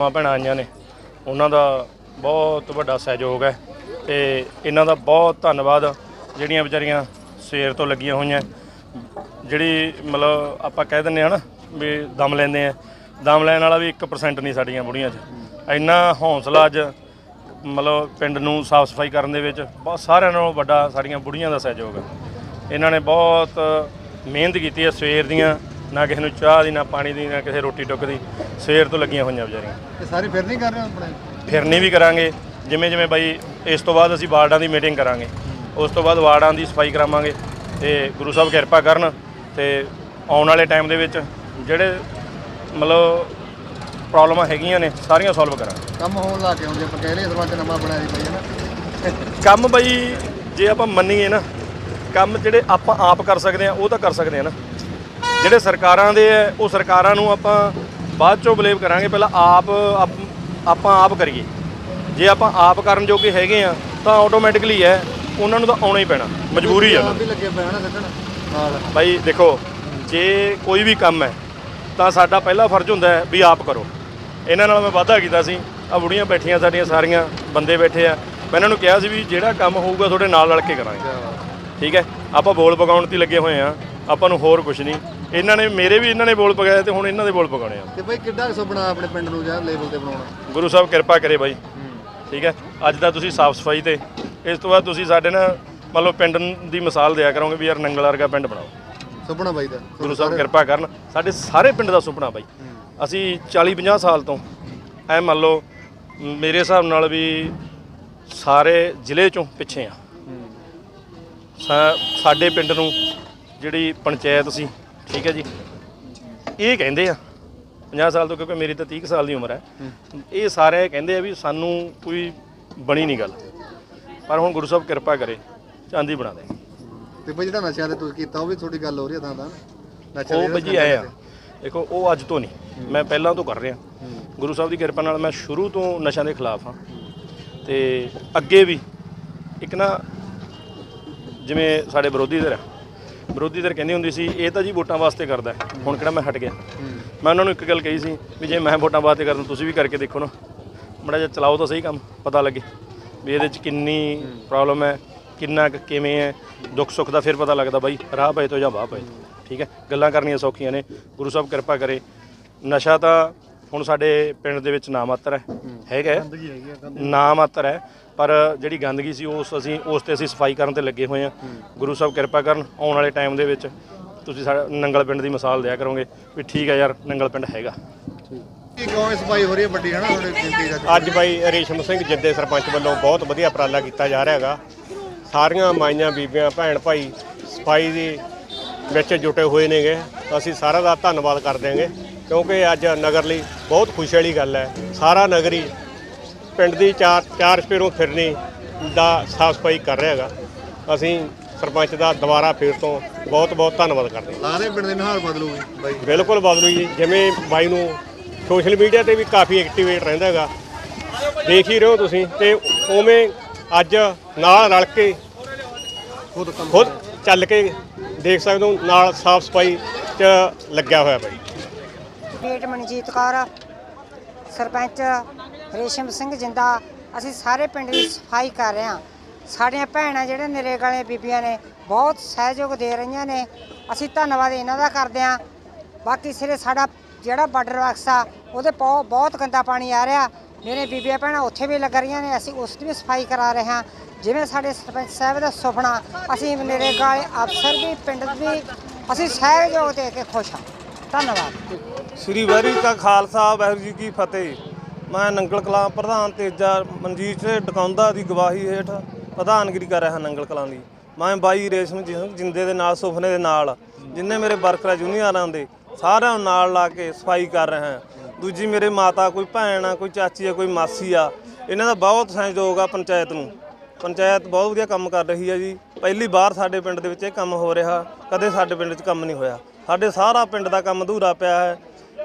ਮਾਂ ਭੈਣਾਂ ਆਈਆਂ ਨੇ। ਉਹਨਾਂ ਦਾ ਬਹੁਤ ਵੱਡਾ ਸਹਿਯੋਗ ਹੈ ਤੇ ਇਹਨਾਂ ਦਾ ਬਹੁਤ ਧੰਨਵਾਦ। ਜਿਹੜੀਆਂ ਵਿਚਾਰੀਆਂ ਸਵੇਰ ਤੋਂ ਲੱਗੀਆਂ ਹੋਈਆਂ, ਜਿਹੜੀ ਮਤਲਬ ਆਪਾਂ ਕਹਿ ਦਿੰਦੇ ਆ ਨਾ ਵੀ ਦਮ ਲੈਂਦੇ ਆ, ਦਮ ਲੈਣ ਵਾਲਾ ਵੀ 1% ਨਹੀਂ ਸਾਡੀਆਂ ਬੁੜੀਆਂ 'ਚ। ਇੰਨਾ ਹੌਸਲਾ ਅੱਜ ਮਤਲਬ ਪਿੰਡ ਨੂੰ ਸਾਫ਼ ਸਫ਼ਾਈ ਕਰਨ ਦੇ ਵਿੱਚ ਬਹੁਤ ਸਾਰਿਆਂ ਨਾਲੋਂ ਵੱਡਾ ਸਾਡੀਆਂ ਬੁੜੀਆਂ ਦਾ ਸਹਿਯੋਗ ਹੈ। ਇਹਨਾਂ ਨੇ ਬਹੁਤ ਮਿਹਨਤ ਕੀਤੀ ਹੈ ਸਵੇਰ ਦੀਆਂ। ਨਾ ਕਿਸੇ ਨੂੰ ਚਾਹ ਦੀ ਨਾ ਪਾਣੀ ਦੀ ਨਾ ਕਿਸੇ ਰੋਟੀ ਟੁੱਕ ਦੀ। ਸਵੇਰ ਤੋਂ ਲੱਗੀਆਂ ਹੋਈਆਂ ਵਿਚਾਰੀਆਂ। ਇਹ ਸਾਰੇ ਫਿਰ ਨਹੀਂ ਕਰ ਰਹੇ ਆਪਣੇ ਫਿਰਨੀ ਵੀ ਕਰਾਂਗੇ। ਜਿਵੇਂ ਜਿਵੇਂ ਬਾਈ ਇਸ ਤੋਂ ਬਾਅਦ ਅਸੀਂ ਵਾਰਡਾਂ ਦੀ ਮੀਟਿੰਗ ਕਰਾਂਗੇ। ਉਸ ਤੋਂ ਬਾਅਦ ਵਾਰਡਾਂ ਦੀ ਸਫ਼ਾਈ ਕਰਾਵਾਂਗੇ ਤੇ ਗੁਰੂ ਸਾਹਿਬ ਕਿਰਪਾ ਕਰਨ ਤੇ ਆਉਣ ਵਾਲੇ ਟਾਈਮ ਦੇ ਵਿੱਚ ਜਿਹੜੇ ਮਤਲਬ ਪ੍ਰੋਬਲਮਾਂ ਹੈਗੀਆਂ ਨੇ ਸਾਰੀਆਂ ਸੋਲਵ ਕਰਾਂਗੇ। ਕੰਮ ਹੋਣ ਲੱਗ ਗਏ ਹੁਣ ਜੇ ਆਪਾਂ ਕਹਿ ਰਹੇ ਸਰਪੰਚ ਨਵਾਂ ਬਣਾਇਆ ਜੀ ਬਈ ਨਾ? ਕੰਮ ਬਈ ਜੇ ਆਪਾਂ ਮੰਨੀਏ ਨਾ ਕੰਮ ਜਿਹੜੇ ਆਪਾਂ ਆਪ ਕਰ ਸਕਦੇ ਆ ਉਹ ਤਾਂ ਕਰ ਸਕਦੇ ਆ ਨਾ। ਜਿਹੜੇ ਸਰਕਾਰਾਂ ਦੇ ਆ ਉਹ ਸਰਕਾਰਾਂ ਨੂੰ ਆਪਾਂ ਬਾਅਦ ਚੋਂ ਬਲੇਵ ਕਰਾਂਗੇ ਪਹਿਲਾਂ ਆਪ ਆਪ- ਆਪਾਂ ਕਰੀਏ। ਜੇ ਆਪਾਂ ਆਪ ਕਰਨ ਜੋਗੇ ਹੈਗੇ ਆ ਤਾਂ ਆਟੋਮੈਟਿਕਲੀ ਹੈ ਉਹਨਾਂ ਨੂੰ ਤਾਂ ਆਉਣਾ ਹੀ ਪੈਣਾ ਮਜਬੂਰੀ ਆ। ਬਾਈ ਦੇਖੋ ਜੇ ਕੋਈ ਵੀ ਕੰਮ ਹੈ ਤਾਂ ਸਾਡਾ ਪਹਿਲਾ ਫਰਜ਼ ਹੁੰਦਾ ਹੈ ਵੀ ਆਪ ਕਰੋ। ਇਹਨਾਂ ਨਾਲ ਮੈਂ ਵਾਅਦਾ ਕੀਤਾ ਸੀ ਆ ਬੁੜੀਆਂ ਬੈਠੀਆਂ ਸਾਡੀਆਂ ਸਾਰੀਆਂ ਬੰਦੇ ਬੈਠੇ ਆ। ਮੈਂ ਇਹਨਾਂ ਨੂੰ ਕਿਹਾ ਸੀ ਵੀ ਜਿਹੜਾ ਕੰਮ ਹੋਊਗਾ ਤੁਹਾਡੇ ਨਾਲ ਰਲ ਕੇ ਕਰਾਂਗੇ। ਠੀਕ ਹੈ? ਆਪਾਂ ਬੋਲ ਪਗਾਉਣ ਤੇ ਹੀ ਲੱਗੇ ਹੋਏ ਆ ਆਪਾਂ ਨੂੰ ਹੋਰ ਕੁਝ ਨਹੀਂ। ਇਹਨਾਂ ਨੇ ਮੇਰੇ ਵੀ ਇਹਨਾਂ ਨੇ ਬੋਲ ਪਗਾਏ ਤੇ ਹੁਣ ਇਹਨਾਂ ਦੇ ਬੋਲ ਪਗਾਉਣੇ ਆ। ਤੇ ਬਈ ਕਿੱਡਾ ਕੁ ਸੁਪਨਾ ਆਪਣੇ ਪਿੰਡ ਨੂੰ ਜਾਂ ਲੈਵਲ ਤੇ ਬਣਾਉਣਾ? ਗੁਰੂ ਸਾਹਿਬ ਕਿਰਪਾ ਕਰੇ ਬਾਈ। ਠੀਕ ਹੈ? ਅੱਜ ਦਾ ਤੁਸੀਂ ਸਾਫ਼ ਸਫ਼ਾਈ ਤੇ ਇਸ ਤੋਂ ਬਾਅਦ ਤੁਸੀਂ ਸਾਡੇ ਨਾਲ ਮੰਨ ਲਓ ਪਿੰਡ ਦੀ ਮਿਸਾਲ ਦਿਆ ਕਰੋਗੇ ਵੀ ਯਾਰ ਨੰਗਲ ਵਰਗਾ ਪਿੰਡ ਬਣਾਓ। ਸੁਪਨਾ ਬਾਈ ਦਾ। ਗੁਰੂ ਸਾਹਿਬ ਕਿਰਪਾ ਕਰਨ। ਸਾਡੇ ਸਾਰੇ ਪਿੰਡ ਦਾ ਸੁਪਨਾ ਬਾਈ। ਅਸੀਂ 40 50 ਸਾਲ ਤੋਂ ਐ ਮੰਨ ਲਓ ਮੇਰੇ ਹਿਸਾਬ ਨਾਲ ਵੀ ਸਾਰੇ ਜ਼ਿਲ੍ਹੇ ਚੋਂ ਪਿੱਛੇ ਆ। ਸਾ- ਸਾਡੇ ਪਿੰਡ ਨੂੰ ਜਿਹੜੀ ਪੰਚਾਇਤ ਸੀ ਠੀਕ ਹੈ ਜੀ। ਇਹ ਕਹਿੰਦੇ ਆ 50 ਸਾਲ ਤੋਂ ਕਿਉਂਕਿ ਮੇਰੀ ਤਾਂ 30 ਕੁ ਸਾਲ ਦੀ ਉਮਰ ਹੈ। ਇਹ ਸਾਰੇ ਕਹਿੰਦੇ ਆ ਵੀ ਸਾਨੂੰ ਕੋਈ ਬਣੀ ਨਹੀਂ ਗੱਲ। ਪਰ ਹੁਣ ਗੁਰੂ ਸਾਹਿਬ ਕਿਰਪਾ ਕਰੇ ਚਾਂਦੀ ਬਣਾ ਦੇ। ਤੇ ਬਈ ਜਿਹੜਾ ਨਸ਼ਿਆਂ ਤੇ ਤੁਸੀਂ ਕੀਤਾ ਉਹ ਵੀ ਤੁਹਾਡੀ ਗੱਲ ਹੋ ਰਹੀ ਹੈ ਤਾਂ ਤਾਂ। ਨਸ਼ਿਆਂ ਉਹ ਭਾਜੀ ਆਏ ਆ ਦੇਖੋ ਉਹ ਅੱਜ ਤੋਂ ਨਹੀਂ। ਮੈਂ ਪਹਿਲਾਂ ਤੋਂ ਕਰ ਰਿਹਾ। ਗੁਰੂ ਸਾਹਿਬ ਦੀ ਕਿਰਪਾ ਨਾਲ ਮੈਂ ਸ਼ੁਰੂ ਤੋਂ ਨਸ਼ਿਆਂ ਦੇ ਖਿਲਾਫ ਹਾਂ। ਤੇ ਅੱਗੇ ਵੀ ਇੱਕ ਨਾ ਜਿਵੇਂ ਸਾਡੇ ਵਿਰੋਧੀ ਧਿਰ ਆ ਵਿਰੋਧੀ ਧਿਰ ਕਹਿੰਦੀ ਹੁੰਦੀ ਸੀ, ਇਹ ਤਾਂ ਜੀ ਵੋਟਾਂ ਵਾਸਤੇ ਕਰਦਾ ਹੈ। ਹੁਣ ਕਿਹੜਾ ਮੈਂ ਹਟ ਗਿਆ। ਮੈਂ ਉਹਨਾਂ ਨੂੰ ਇੱਕ ਗੱਲ ਕਹੀ ਸੀ ਵੀ ਜੇ ਮੈਂ ਵੋਟਾਂ ਵਾਸਤੇ ਕਰਦਾ, ਤੁਸੀਂ ਵੀ ਕਰਕੇ ਦੇਖੋ ਨਾ। ਬੜਾ ਜਿਹਾ ਚਲਾਓ ਤਾਂ ਸਹੀ ਕੰਮ, ਪਤਾ ਲੱਗੇ ਵੀ ਇਹਦੇ ਚ ਕਿੰਨੀ ਪ੍ਰੋਬਲਮ ਹੈ, ਕਿੰਨਾ ਕੁ ਕਿਵੇਂ ਹੈ। ਦੁੱਖ ਸੁੱਖ ਦਾ ਫਿਰ ਪਤਾ ਲੱਗਦਾ ਬਾਈ, ਰਾਹ ਪਏ ਤੋਂ ਜਾਂ ਵਾਹ ਪਏ। ਤੋਂ। ਠੀਕ ਹੈ, ਗੱਲਾਂ ਕਰਨੀਆਂ ਸੌਖੀਆਂ ਨੇ। ਗੁਰੂ ਸਾਹਿਬ ਕਿਰਪਾ ਕਰੇ। ਨਸ਼ਾ ਤਾਂ ਹੁਣ ਸਾਡੇ ਪਿੰਡ ਦੇ ਵਿੱਚ ਨਾ ਮਾਤਰ ਹੈ। ਹੈਗਾ। ਨਾ ਮਾਤਰ ਹੈ ਪਰ ਜਿਹੜੀ ਗੰਦਗੀ ਸੀ ਉਸ ਅਸੀਂ ਉਸ ਤੇ ਅਸੀਂ ਸਫ਼ਾਈ ਕਰਨ ਤੇ ਲੱਗੇ ਹੋਏ ਹਾਂ। ਗੁਰੂ ਸਾਹਿਬ ਕਿਰਪਾ ਕਰਨ ਆਉਣ ਵਾਲੇ ਟਾਈਮ ਦੇ ਵਿੱਚ ਤੁਸੀਂ ਸਾਡਾ ਨੰਗਲ ਪਿੰਡ ਦੀ ਮਿਸਾਲ ਦਿਆ ਕਰੋਗੇ ਵੀ ਠੀਕ ਹੈ ਯਾਰ ਨੰਗਲ ਪਿੰਡ ਹੈਗਾ। ਕੀ ਕਹੋ ਸਫ਼ਾਈ ਹੋ ਰਹੀ ਹੈ ਵੱਡੀ ਹਨਾ? ਤੁਹਾਡੇ ਗਿਣਤੀ ਦਾ ਅੱਜ ਬਾਈ ਰੇਸ਼ਮ ਸਿੰਘ ਜਿੱਦੇ ਸਰਪੰਚ ਵੱਲੋਂ ਬਹੁਤ ਵਧੀਆ ਉਪਰਾਲਾ ਕੀਤਾ ਜਾ ਰਿਹਾ ਹੈਗਾ। ਸਾਰੀਆਂ ਮਾਈਆਂ ਬੀਬੀਆਂ ਭੈਣ ਭਾਈ ਸਫ਼ਾਈ ਦੇ ਵਿੱਚ ਜੁਟੇ ਹੋਏ ਨੇਗੇ। ਅਸੀਂ ਸਾਰਾ ਦਾ ਧੰਨਵਾਦ ਕਰਦੇ ਹਾਂਗੇ। ਕਿਉਂਕਿ ਅੱਜ ਨਗਰ ਲਈ ਬਹੁਤ ਖੁਸ਼ੀ ਵਾਲੀ ਗੱਲ ਹੈ। ਸਾਰਾ ਨਗਰੀ ਪਿੰਡ ਦੀ ਚਾਰ ਚਾਰ ਸਪੇਰੋਂ ਫਿਰਨੀ ਦਾ ਸਾਫ਼ ਸਫ਼ਾਈ ਕਰ ਰਿਹਾ ਹੈਗਾ। ਅਸੀਂ ਸਰਪੰਚ ਦਾ ਦੁਬਾਰਾ ਫੇਰ ਤੋਂ ਬਹੁਤ ਬਹੁਤ ਧੰਨਵਾਦ ਕਰਦੇ ਹਾਂ। ਲਾਰੇ ਪਿੰਡ ਦੇ ਨਿਹਾਲ ਬਦਲੂਗੀ ਬਾਈ। ਬਿਲਕੁਲ ਬਦਲੂ ਜੀ। ਜਿਵੇਂ ਬਾਈ ਨੂੰ ਸੋਸ਼ਲ ਮੀਡੀਆ ਤੇ ਵੀ ਕਾਫੀ ਐਕਟਿਵੇਟ ਰਹਿੰਦਾ ਹੈਗਾ। ਦੇਖ ਹੀ ਰਹੇ ਹੋ ਤੁਸੀਂ ਤੇ ਉਵੇਂ ਅੱਜ ਨਾਲ ਰਲ ਕੇ ਖੁਦ ਚੱਲ ਕੇ ਦੇਖ ਸਕਦੇ ਹੋ ਨਾਲ ਸਾਫ਼ ਸਫ਼ਾਈ 'ਚ ਲੱਗਿਆ ਹੋਇਆ ਬਾਈ। ਬੇਟ ਮਨਜੀਤ ਕੌਰ, ਸਰਪੰਚ ਰੇਸ਼ਮ ਸਿੰਘ ਜਿੰਦਾ, ਅਸੀਂ ਸਾਰੇ ਪਿੰਡ ਦੀ ਸਫ਼ਾਈ ਕਰ ਰਹੇ ਹਾਂ। ਸਾਡੀਆਂ ਭੈਣਾਂ ਜਿਹੜੇ ਨਰੇਗਾ ਵਾਲੀਆਂ ਬੀਬੀਆਂ ਨੇ, ਬਹੁਤ ਸਹਿਯੋਗ ਦੇ ਰਹੀਆਂ ਨੇ। ਅਸੀਂ ਧੰਨਵਾਦ ਇਹਨਾਂ ਦਾ ਕਰਦੇ ਹਾਂ। ਬਾਕੀ ਸਿਰੇ ਸਾਡਾ ਜਿਹੜਾ ਬਾਰਡਰ ਬਕਸਾ ਉਹਦੇ ਪੋ, ਬਹੁਤ ਗੰਦਾ ਪਾਣੀ ਆ ਰਿਹਾ। ਮੇਰੇ ਬੀਬੀਆਂ ਭੈਣਾਂ ਉੱਥੇ ਵੀ ਲੱਗ ਰਹੀਆਂ ਨੇ, ਅਸੀਂ ਉਸ ਦੀ ਵੀ ਸਫ਼ਾਈ ਕਰਾ ਰਹੇ ਹਾਂ। ਜਿਵੇਂ ਸਾਡੇ ਸਰਪੰਚ ਸਾਹਿਬ ਦਾ ਸੁਪਨਾ, ਅਸੀਂ ਨਰੇਗਾ ਵਾਲੇ ਅਫਸਰ ਵੀ, ਪਿੰਡ ਵੀ, ਅਸੀਂ ਸਹਿਯੋਗ ਦੇ ਕੇ ਖੁਸ਼ ਹਾਂ। ਧੰਨਵਾਦ। ਸ੍ਰੀ ਵਾਹਿਗੁਰੂ ਕਾ ਖਾਲਸਾ, ਵਾਹਿਗੁਰੂ ਜੀ ਕੀ ਫਤਿਹ। ਮੈਂ ਨੰਗਲ ਕਲਾਂ ਪ੍ਰਧਾਨ ਤੇਜਾ ਮਨਜੀਤ ਸਿੰਘ ਡਕਾਉਂਦਾ ਦੀ ਗਵਾਹੀ ਹੇਠ ਪ੍ਰਧਾਨਗਿਰੀ ਕਰ ਰਿਹਾ ਨੰਗਲ ਕਲਾਂ ਦੀ। ਮੈਂ ਬਾਈ ਰੇਸ਼ਮ ਜੀ ਜਿੰਦੇ ਦੇ ਨਾਲ ਸੁਫਨੇ ਦੇ ਨਾਲ, ਜਿੰਨੇ ਮੇਰੇ ਵਰਕਰ ਜੂਨੀਅਰਾਂ ਦੇ, ਸਾਰਿਆਂ ਨੂੰ ਨਾਲ ਲਾ ਕੇ ਸਫ਼ਾਈ ਕਰ ਰਿਹਾ ਹਾਂ। ਦੂਜੀ ਮੇਰੇ ਮਾਤਾ, ਕੋਈ ਭੈਣ ਆ, ਕੋਈ ਚਾਚੀ ਆ, ਕੋਈ ਮਾਸੀ ਆ, ਇਹਨਾਂ ਦਾ ਬਹੁਤ ਸਹਿਯੋਗ ਆ ਪੰਚਾਇਤ ਨੂੰ। ਪੰਚਾਇਤ ਬਹੁਤ ਵਧੀਆ ਕੰਮ ਕਰ ਰਹੀ ਹੈ ਜੀ। ਪਹਿਲੀ ਵਾਰ ਸਾਡੇ ਪਿੰਡ ਦੇ ਵਿੱਚ ਇਹ ਕੰਮ ਹੋ ਰਿਹਾ, ਕਦੇ ਸਾਡੇ ਪਿੰਡ 'ਚ ਕੰਮ ਨਹੀਂ ਹੋਇਆ। ਸਾਡੇ ਸਾਰਾ ਪਿੰਡ ਦਾ ਕੰਮ ਅਧੂਰਾ ਪਿਆ ਹੈ।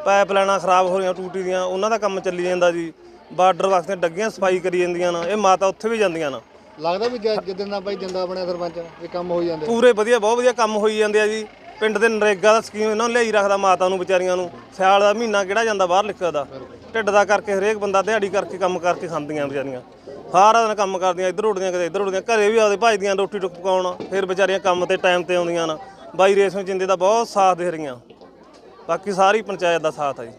ਪਾਈਪ ਲਾਈਨਾਂ ਖਰਾਬ ਹੋ ਰਹੀਆਂ ਟੂਟੀ ਦੀਆਂ ਉਹਨਾਂ ਦਾ ਕੰਮ ਚੱਲੀ ਜਾਂਦਾ ਜੀ। ਬਾਰਡਰ ਵਾਸਤੇ ਡੱਗੀਆਂ ਸਫ਼ਾਈ ਕਰੀ ਜਾਂਦੀਆਂ ਨਾ ਇਹ ਮਾਤਾ ਉੱਥੇ ਵੀ ਜਾਂਦੀਆਂ ਨਾ। ਲੱਗਦਾ ਵੀ ਜ- ਦਾ ਬਾਈ ਜਿੰਦਾ ਬਣਿਆ ਸਰਪੰਚ ਇਹ ਕੰਮ ਹੋਈ ਜਾਂਦੇ। ਪੂਰੇ ਵਧੀਆ ਬਹੁਤ ਵਧੀਆ ਕੰਮ ਹੋਈ ਜਾਂਦੇ ਆ ਜੀ। ਪਿੰਡ ਦੇ ਨਰੇਗਾ ਦਾ ਸਕੀਮ ਇਹਨਾਂ ਨੂੰ ਲਿਆਈ ਰੱਖਦਾ ਮਾਤਾ ਨੂੰ ਵਿਚਾਰੀਆਂ ਨੂੰ। ਸਿਆਲ ਦਾ ਮਹੀਨਾ ਕਿਹੜਾ ਜਾਂਦਾ ਬਾਹਰ ਲਿਖਦਾ ਢਿੱਡ ਦਾ ਕਰਕੇ ਹਰੇਕ ਬੰਦਾ ਦਿਹਾੜੀ ਕਰਕੇ ਕੰਮ ਕਰਕੇ ਖਾਂਦੀਆਂ ਵਿਚਾਰੀਆਂ। ਸਾਰਾ ਦਿਨ ਕੰਮ ਕਰਦੀਆਂ ਇੱਧਰ ਉੱਡਦੀਆਂ ਕਦੇ ਇੱਧਰ ਉੱਡਦੀਆਂ। ਘਰੇ ਵੀ ਆਉਂਦੇ ਭਾਜਦੀਆਂ ਰੋਟੀ ਟੁੱਕ ਪਕਾਉਣ ਫਿਰ ਵਿਚਾਰੀਆਂ ਕੰਮ ਤੇ ਟਾਈਮ ਤੇ ਆਉਂਦੀਆਂ ਨਾ। ਬਾਈ ਰੇਸ ਨੂੰ ਜਿੰਦੇ ਦਾ ਬਹੁਤ ਸਾਥ ਦੇ ਰਹੀਆਂ। ਬਾਕੀ ਸਾਰੀ ਪੰਚਾਇਤ ਦਾ ਸਾਥ ਹੈ ਜੀ।